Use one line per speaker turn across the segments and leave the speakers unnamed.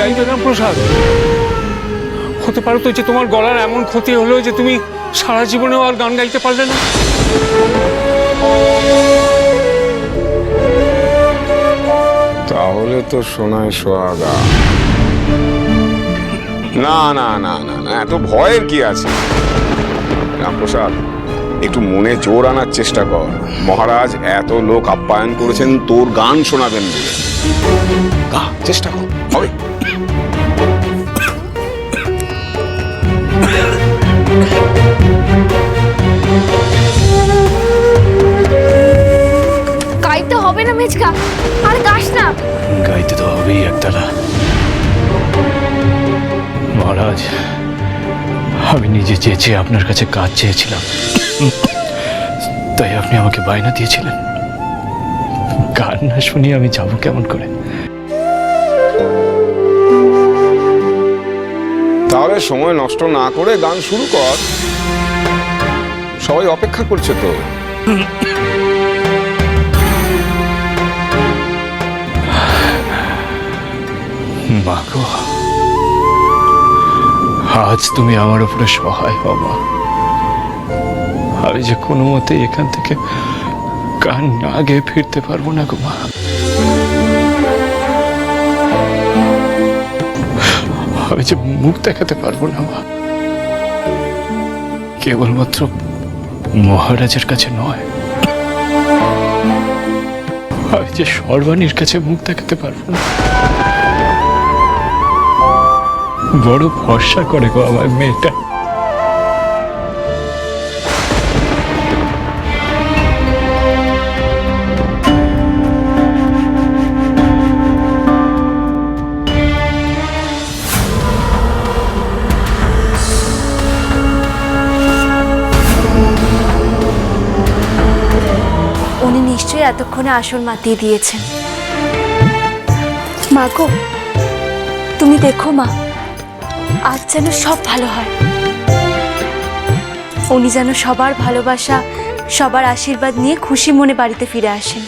গাইবে না প্রসাদ। হতে পারো তো যে তোমার গলার এমন ক্ষতি হলো যে তুমি সারা জীবনেও আর গান গাইতে পারলে না।
তাহলে তো সোনায় সোহাগা। না না না না না, এত ভয়ের কি আছে? রামপ্রসাদ, একটু মনে জোর আনার চেষ্টা কর। মহারাজ, এত লোক আপ্যায়ন করেছেন, তোর গান শোনাবেন বলে। চেষ্টা কর।
গাইতে হবে না মেজকা, আর গাস না।
গাইতে তো হবেই একতলা। মহারাজ, আমি নিজে চেয়েছি আপনার কাছে কাজ চেয়েছিলাম। তাই আপনি আমাকে বায়না দিয়েছিলেন। গান না শুনিয়ে আমি যাব কেমন করে?
তাহলে সময় নষ্ট না করে গান শুরু কর। সবাই অপেক্ষা করছে তো।
মা গো। আজ তুমি আমার উপরে সহায় হবা আমি যে কোনো মতে এখান থেকে গান না গেয়ে ফিরতে পারব না গো মা। আমি যে মুখ দেখাতে পারব না, মা। কেবলমাত্র মহারাজের কাছে নয়। আমি যে সর্বাণীর কাছে মুখ দেখাতে পারব না। বড় ভরসা করে গো আমার মেয়েটা।
এতক্ষণে আসন মাতিয়ে দিয়েছেন। মা গো। তুমি দেখো মা আজ যেন সব ভালো হয়। উনি যেন সবার ভালোবাসা সবার আশীর্বাদ নিয়ে খুশি মনে বাড়িতে ফিরে আসেন।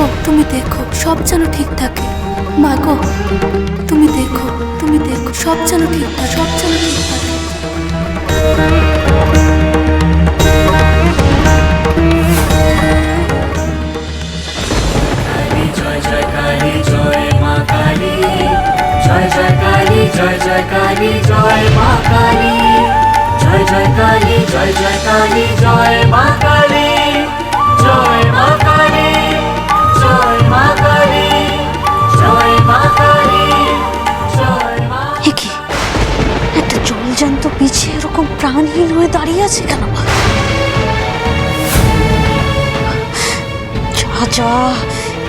মাগো তুমি দেখো, সব যেন ঠিক থাকে। মা মাগো তুমি দেখো তুমি দেখো, সব যেন ঠিক থাকে, সব যেন ঠিক থাকে।
জয় জয় কালী, জয় মা কালী। জয় জয় কালী, জয় জয় কালী, জয় মা কালী।
এরকম প্রাণহীন হয়ে দাঁড়িয়ে আছে কেন? যা যা,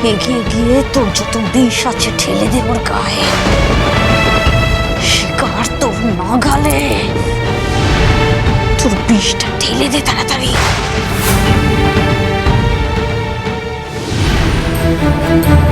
এগিয়ে গিয়ে তোর যত বিষ আছে ঠেলে দে ওর গায়ে। শিকার তোর নাগালে। তোর বিষটা ঠেলে দে তাড়াতাড়ি। আরে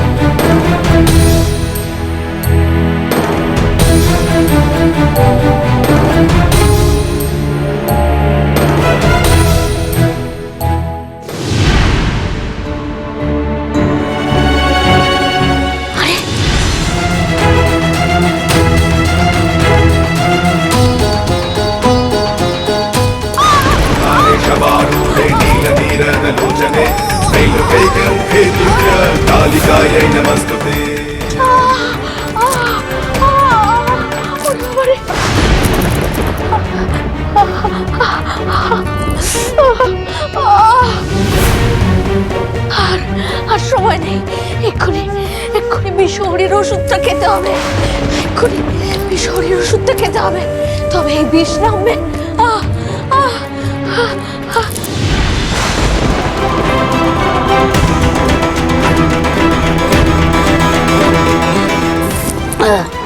আর সময় নেই। এক্ষুনি এক্ষুনি বিষহরির ওষুধটা খেতে হবে। এক্ষুনি বিষহরির ওষুধটা খেতে হবে। তবে এই বিষ নামবে। আহ। আহ।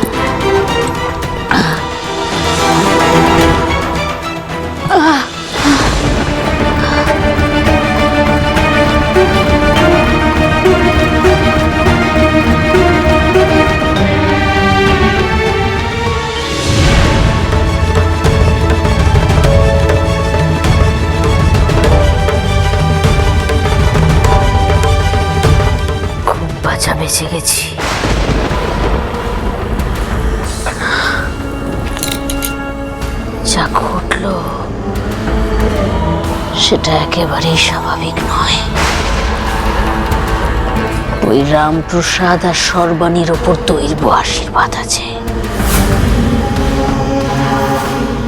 বেঁচে গেছি যা ঘটল, সেটা একেবারেই স্বাভাবিক নয়। ওই রামপ্রসাদ আর সর্বাণীর ওপর দৈর্ব আশীর্বাদ আছে।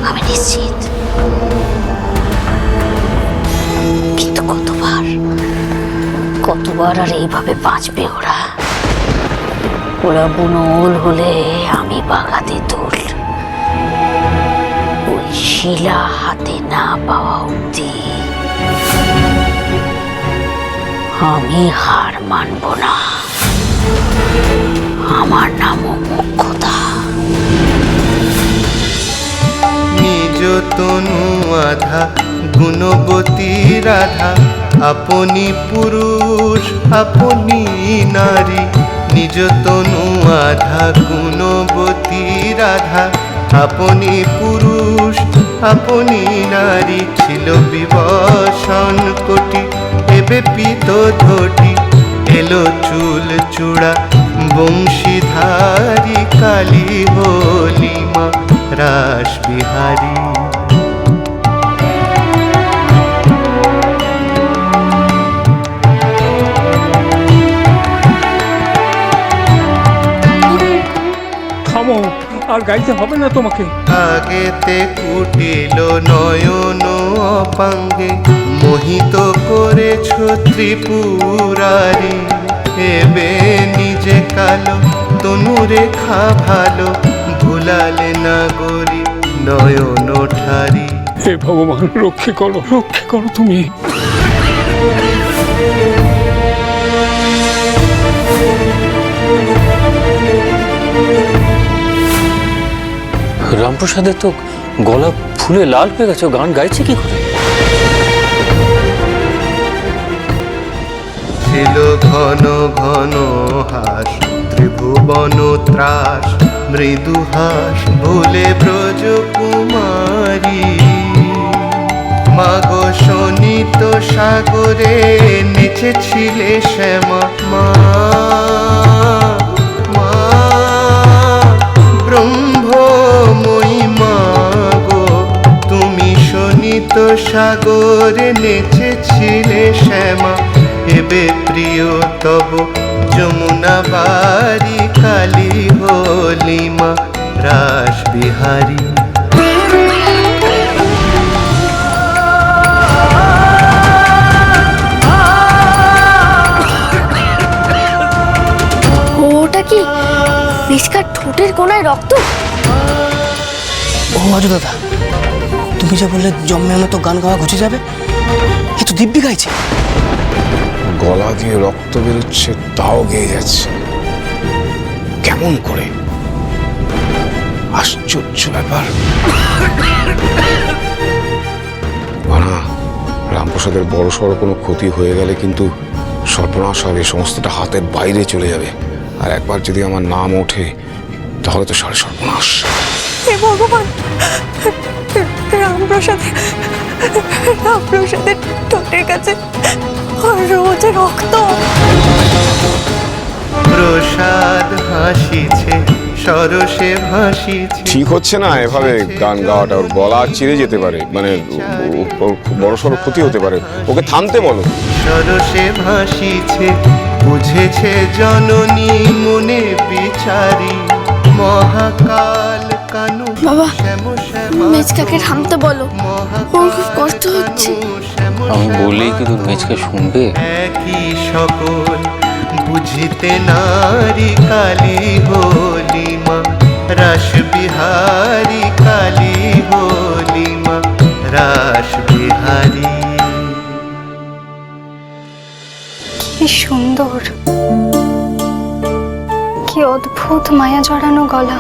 আমি নিশ্চিত। কিন্তু কতবার কতবার আর এইভাবে বাঁচবে ওরা? ওরা ওল হলে আমি বাগাতে তুল। ওই শিলা হাতে না পাওয়া অব্দি আমি হার মানব না। আমার নামও মুখ্যতা।
নিজ তনু আধা, গুণবতী রাধা, আপনি পুরুষ, আপনি নারী। নিজ তনু আধা, গুণবতী রাধা। আপনি পুরুষ, আপনি নারী ছিল বিবসন কোটি। এবে পিত ধটি, এলো চুল চূড়া, বংশীধারী কালী হলি মা রাস বিহারী
থামো আর গাইতে হবে না তোমাকে।
আগেতে কুটিল নয়ন অপাঙ্গে মোহিত করেছ ত্রিপুরারি। এবে নিজে কালো তনু রেখা ভালো ভুলালে না গরি নয়ন ঠারি।
হে ভগবান রক্ষে করো রক্ষে করো তুমি।
রামপ্রসাদের তো গলা ফুলে লাল হয়ে গেছে গান গাইছে কি করে?
ছিল ঘন ঘন হাস, ত্রিভুবন ত্রাস, মৃদু হাস ভুলে ব্রজ কুমারী। মাগো শোনিত সাগরে নেচেছিলে শ্যামা মা। শোনিত সাগরে নেচেছিলে শ্যামা। এবে প্রিয় তব যমুনা বাড়ি কালী হলি মা। রাস বিহারী
ওটা কি? মিসকার ঠোঁটের কোনায় রক্ত?
ও দাদা। তুমি যে বললে জন্মের মতো গান গাওয়া ঘুচে যাবে? এ তো দিব্যি গাইছে।
গলা দিয়ে রক্ত বেরোচ্ছে, তাও গেয়ে যাচ্ছে। কেমন করে? আশ্চর্য ব্যাপার। রামপ্রসাদের বড় সড়ো কোনো ক্ষতি হয়ে গেলে কিন্তু সর্বনাশ হবে সমস্তটা হাতের বাইরে চলে যাবে। আর একবার যদি আমার নাম ওঠে, তাহলে তো সাড়ে সর্বনাশ।
হে ভগবান রামপ্রসাদের ঠোঁটের কাছে রোজ রক্ত।
প্রসাদ হাসিছে সরসে ভাসিছে।
ঠিক হচ্ছে না এভাবে গান গাওয়াটা ওর গলা চিরে যেতে পারে মানে ও- ওর খুব বড় সড়ো ক্ষতি হতে পারে ওকে থামতে বলো।
সরসে ভাসিছে বুঝেছে জননী মনে
মেজকাকে থামতে বলো। ওর খুব কষ্ট হচ্ছে।
আমি বললেই কি তোর মেজকে শুনবে?
একই সকল বুঝিতে নারী কালী হলি মা রাস বিহারী কালী হলি মা রাস বিহারী
কি সুন্দর কি অদ্ভুত মায়া জড়ানো গলা।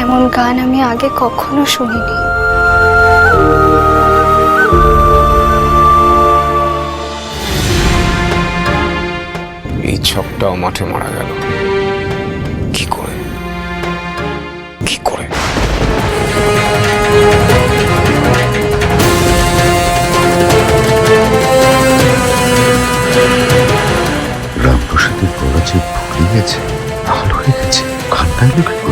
এমন গান আমি আগে কখনো শুনিনি।
এই ছকটাও মাঠে মারা গেল। কি করে? কি করে?
রামপ্রসাদের
প্রবাচে ভুগলি গেছে ভালো হয়ে গেছে।
কান্নায় লুকিয়ে